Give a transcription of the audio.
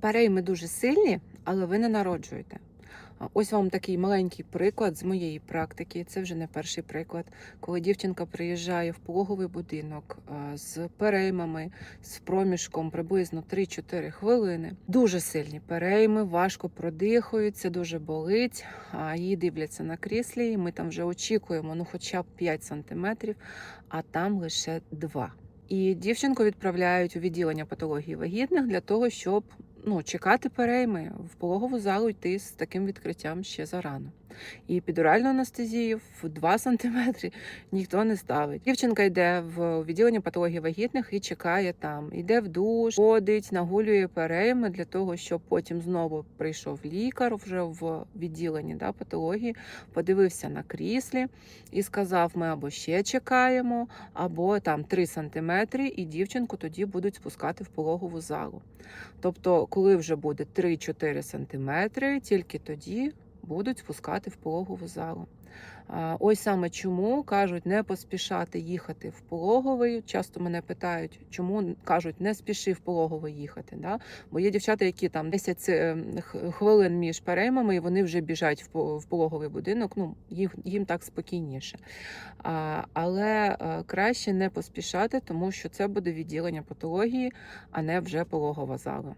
Перейми дуже сильні, але ви не народжуєте. Ось вам такий маленький приклад з моєї практики. Це вже не перший приклад, коли дівчинка приїжджає в пологовий будинок з переймами, з проміжком приблизно 3-4 хвилини. Дуже сильні перейми, важко продихаються, дуже болить. Її дивляться на кріслі. і Ми там вже очікуємо ну, хоча б 5 сантиметрів, а там лише 2. І дівчинку відправляють у відділення патології вагітних для того, щоб ну, чекати перейми в пологову залу йти з таким відкриттям ще зарано. І підуральну анестезію в 2 см ніхто не ставить. Дівчинка йде в відділення патології вагітних і чекає там. Йде в душ, ходить, нагулює перейми для того, щоб потім знову прийшов лікар вже в відділенні да, патології, подивився на кріслі і сказав: ми або ще чекаємо, або там 3 см, і дівчинку тоді будуть спускати в пологову залу. Тобто, коли вже буде 3-4 см, тільки тоді будуть спускати в пологову залу. Ось саме чому кажуть не поспішати їхати в пологовий. Часто мене питають, чому кажуть не спіши в пологовий їхати. Да? Бо є дівчата, які там 10 е, хвилин між переймами, і вони вже біжать в пологовий будинок. Ну їм, їм так спокійніше. Але е, краще не поспішати, тому що це буде відділення патології, а не вже пологова зала.